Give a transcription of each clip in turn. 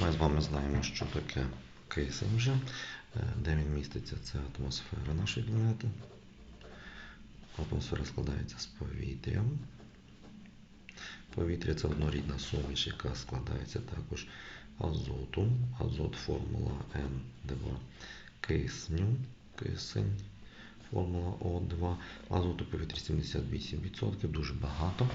Ми з вами знаємо, що таке кисень вже, е, де він міститься, це атмосфера нашої планети. Атмосфера складається з повітря. Повітря це однорідна суміш, яка складається також азоту. Азот формула N2 кисню, кисень, формула О2. Азоту в повітрі 78%, дуже багато.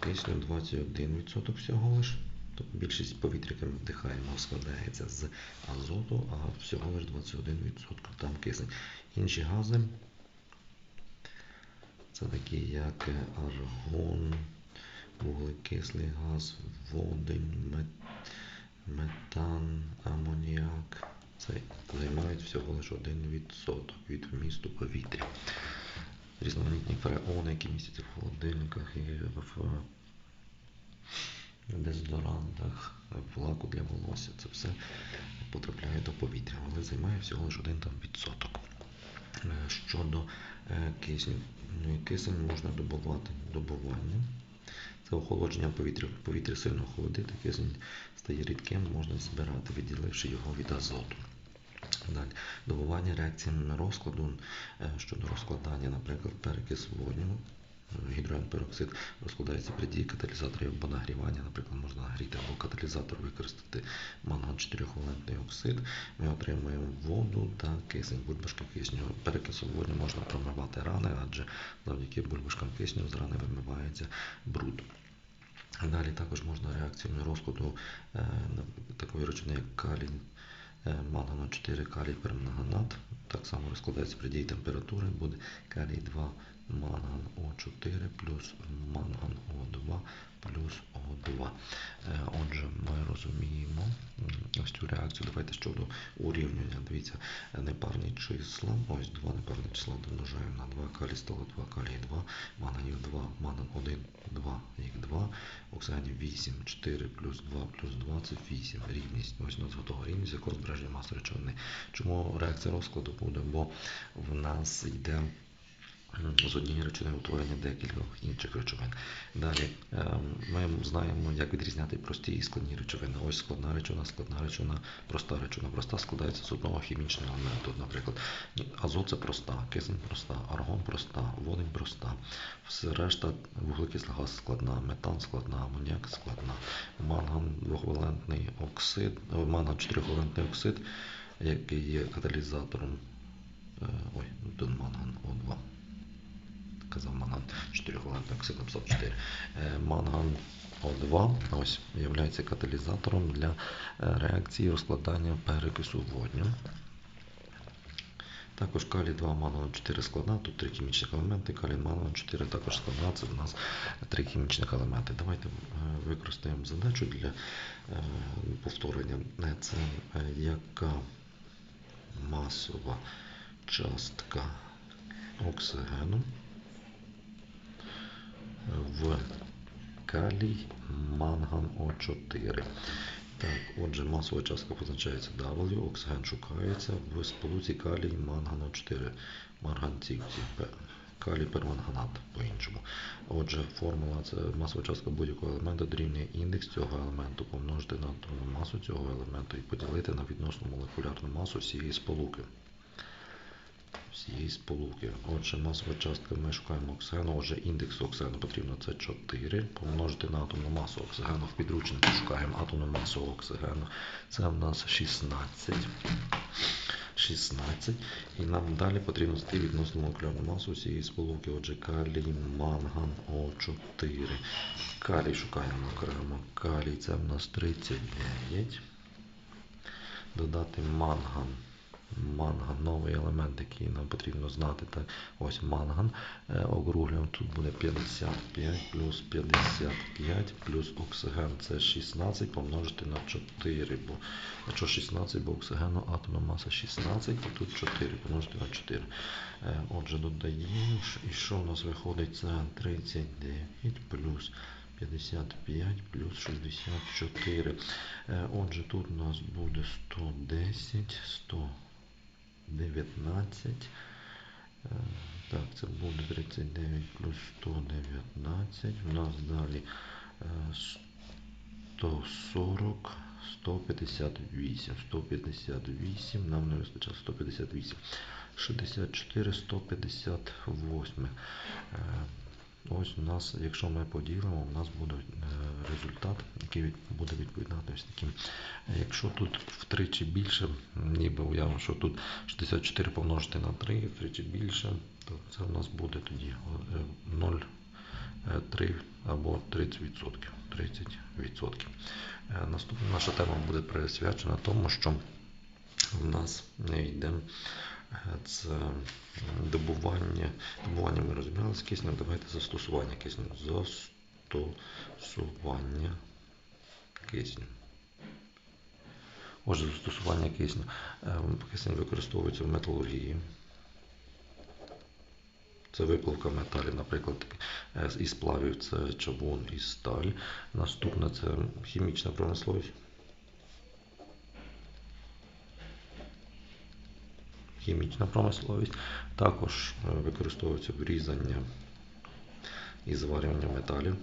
Кисню 21% всього лиш. Тобто більшість повітря, яке ми вдихаємо, складається з азоту, а всього лиш 21% там кисень. Інші гази це такі, як аргон, вуглекислий газ, водень, мет- метан, амоніак. Це займають всього лише 1% від вмісту повітря. Різноманітні фреони, які містяться в холодильниках і в дезодорантах, в лаку для волосся. Це все потрапляє до повітря, але займає всього лише 1 там відсоток. Е, Щодо е, кисню, Ну, кисень можна добувати добування. Це охолодження повітря. Повітря сильно охолодити, кисень стає рідким, можна збирати, відділивши його від азоту. Далі. Добування реакції розкладу е, щодо розкладання, наприклад, перекис водню. Е, Гідроген-пероксид розкладається при дії каталізаторів або нагрівання. Наприклад, можна нагріти або каталізатор використати манган 4-валентний оксид. Ми отримуємо воду та кисень, бульбашки кисню. Перекисом водню можна промивати рани, адже завдяки бульбашкам кисню з рани вимивається бруд. Далі також можна реакцію розкладу е, такої речовини, як калій, е, мангану 4 калій перманганат. Так само розкладається при дії температури, буде калій 2 манган О4 плюс манган О2 плюс О2. Е, Отже, ми розуміємо ось цю реакцію. Давайте щодо урівнювання. Дивіться, непарні числа. Ось два непарні числа домножаємо на 2 калій стало 2 калій 2, манганів 2, манган 1, 2, їх 2, оксигенів 8, 4 плюс 2 плюс 28. Рівність. Ось у нас готова рівність, якого збереження маси речовини. Чому реакція розкладу буде? Бо в нас йде з однієї речовини утворення декількох інших речовин. Далі ем, ми знаємо, як відрізняти прості і складні речовини. Ось складна речовина, складна речовина, проста речовина. Проста складається з одного хімічного елементу. Наприклад, азот це проста, кисень проста, аргон проста, водень проста. Все решта вуглекислий газ складна, метан складна, амоніак складна, манган двохвалентний оксид, о, манган чотирьохвалентний оксид, який є каталізатором. е, Ой, тут манган О2 казав манган 4 валентний оксид 4. Е, Манган О2 ось є каталізатором для е, реакції розкладання перекису водню. Також калій 2 манган 4 складна, тут три хімічних елементи, калій манган 4 також складна, це у нас три хімічних елементи. Давайте е, використаємо задачу для е, повторення. Це яка масова частка оксигену в калій манган О4. Так, отже, масова частка позначається W, оксиген шукається в сполуці калій манган О4. Марганцівці. Калій перманганат по-іншому. Отже, формула це масова частка будь-якого елементу дорівнює індекс цього елементу помножити на атомну масу цього елементу і поділити на відносну молекулярну масу всієї сполуки всієї сполуки. Отже, масова частка ми шукаємо оксигену. Отже, індекс оксигену потрібно це 4 помножити на атомну масу оксигену. В підручнику шукаємо атомну масу оксигену. Це в нас 16. 16. І нам далі потрібно знайти відносну молекулярну масу цієї сполуки. Отже, калій, манган, О4. Калій шукаємо окремо. Калій це в нас 39. Додати манган Манган, новий елемент, який нам потрібно знати. Так, Ось манган. Е, Округлюємо, тут буде 55 плюс 55 плюс оксиген. Це 16 помножити на 4. Бо якщо 16, бо оксигену атомна маса 16, то тут 4 помножити на 4. Е, отже, додаємо, і що у нас виходить? Це 39 плюс. 55 плюс 64. Е, отже, тут у нас буде 110, 100. 19. Е, так, це буде 39 плюс 119. У нас далі 140, 158. 158. Нам не вистачало 158. 64, 158. Ось у нас, якщо ми поділимо, у нас будуть е, результат, який буде відповідати ось таким. Е, Якщо тут втричі більше, ніби уявимо, що тут 64 помножити на 3, втричі більше, то це у нас буде тоді е, 0,3 або 30%. 30%. Е, Наступна наша тема буде присвячена тому, що в нас не йде е, це добування. Добування ми розібрали з киснем. Давайте застосування кисню. Застосування кисню. Отже, застосування кисню. Е, Кисень використовується в металургії. Це виплавка металів, наприклад, е, із сплавів це чавун і сталь. Наступне це хімічна промисловість. Хімічна промисловість. Також е, використовується врізання і зварювання металів.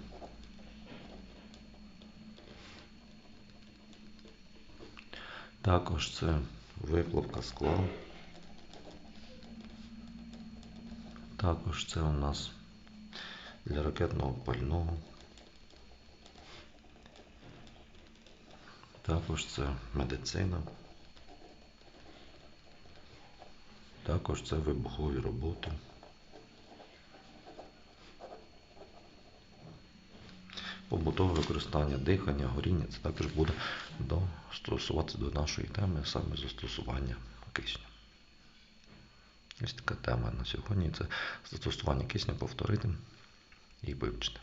Також це виплавка скла. Також це у нас для ракетного пального. Також це медицина. Також це вибухові роботи. Побутове використання дихання, горіння, це також буде стосуватися до нашої теми саме застосування кисню. Ось така тема на сьогодні це застосування кисню повторити і вивчити.